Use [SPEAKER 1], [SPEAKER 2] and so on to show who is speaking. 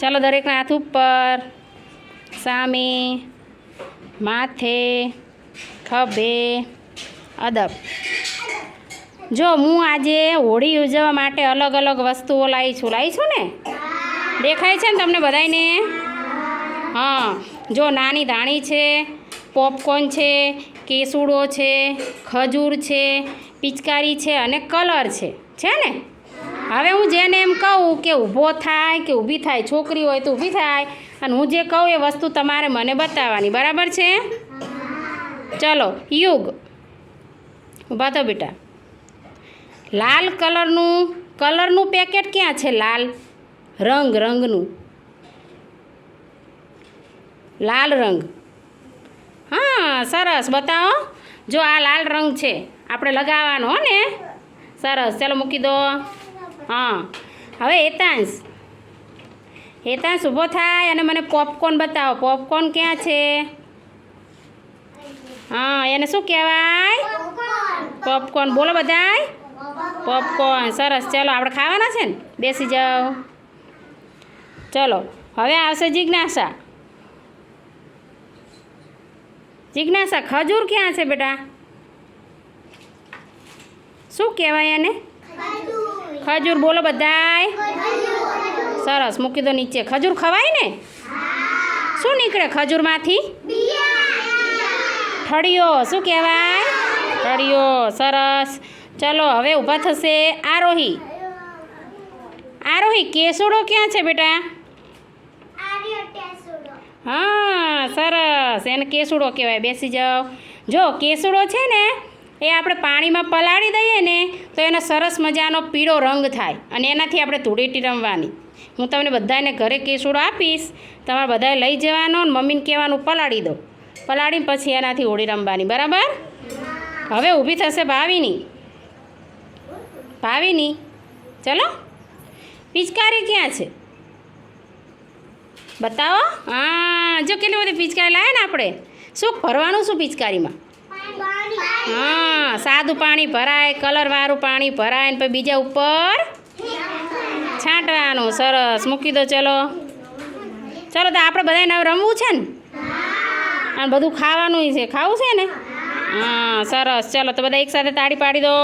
[SPEAKER 1] ચાલો દરેકના હાથ ઉપર. સામે, માથે, ખભે, અદબ. જો હું આજે હોળી ઉજવવા માટે અલગ અલગ વસ્તુઓ લાવી છું લાવી છું ને? દેખાય છે ને તમને બધાયને? હા, જો નાની ધાણી છે, પોપકોર્ન છે, કેસુડો છે, ખજૂર છે, પિચકારી છે અને કલર છે. છે ને? હવે હું જેને એમ કહું કે ઊભો થાય, કે ઊભી થાય, છોકરી હોય તો ઊભી થાય, અને હું જે કહું એ વસ્તુ તમારે મને બતાવવાની. બરાબર છે? ચલો, યુગ. ઊભા તો બેટા. લાલ કલરનું કલરનું પેકેટ ક્યાં છે લાલ? રંગ, રંગનું. લાલ રંગ. હા, સરસ. બતાવો. જો આ લાલ રંગ છે. આપણે લગાવવાનો ને. સરસ. ચાલો મૂકી દો. હા. હવે હેતાંશ. હેતાંશ ઊભો થાય અને મને પોપકોર્ન બતાવો. પોપકોર્ન ક્યાં છે? હા, એને શું કહેવાય? પોપકોર્ન બોલો બધાય. પોપકોર્ન સરસ. ચાલો, આપણે ખાવાના છે ને? બેસી જાઓ. ચલો, હવે આવશે જિજ્ઞાસા. જિજ્ઞાસા, ખજૂર ક્યાં છે બેટા? શું કહેવાય એને? ખજૂર બોલો બધાય. સરસ, મૂકી દો નીચે. ખજૂર ખવાય ને? શું નીકળે ખજૂરમાંથી? ઠળિયો. શું કહેવાય? ઠળિયો. સરસ. ચલો, હવે ઊભા થશે આરોહી. આરોહી, કેસુડો ક્યાં છે બેટા? હા, સરસ. એને કેસુડો કહેવાય. બેસી જાઓ. જો, કેસુડો છે ને એ આપણે પાણીમાં પલાળી દઈએ ને તો એનો સરસ મજાનો પીળો રંગ થાય અને એનાથી આપણે ધૂળેટી રમવાની. હું તમને બધાને ઘરે કેસુડો આપીશ. તમારે બધાએ લઈ જવાનો ને મમ્મીને કહેવાનું પલાળી દો. પલાળીને પછી એનાથી હોળી રમવાની. બરાબર? હવે ઊભી થશે ભાવિની. ભાવિની, ચલો. પિચકારી ક્યાં છે? બતાવો. હા, જો કેટલી બધી પિચકારી લાવે ને આપણે. શું ભરવાનું શું પિચકારીમાં? હા, સાદું પાણી ભરાય કલરવાળું પાણી ભરાય ને પછી બીજા ઉપર છાંટવાનું, સરસ. મૂકી દો, ચલો. ચલો, તો આપણે બધાને હવે રમવું છે ને? અને બધું ખાવાનું છે. ખાવું છે ને? હા, સરસ. ચલો, તો બધા એકસાથે તાળી પાડી દો.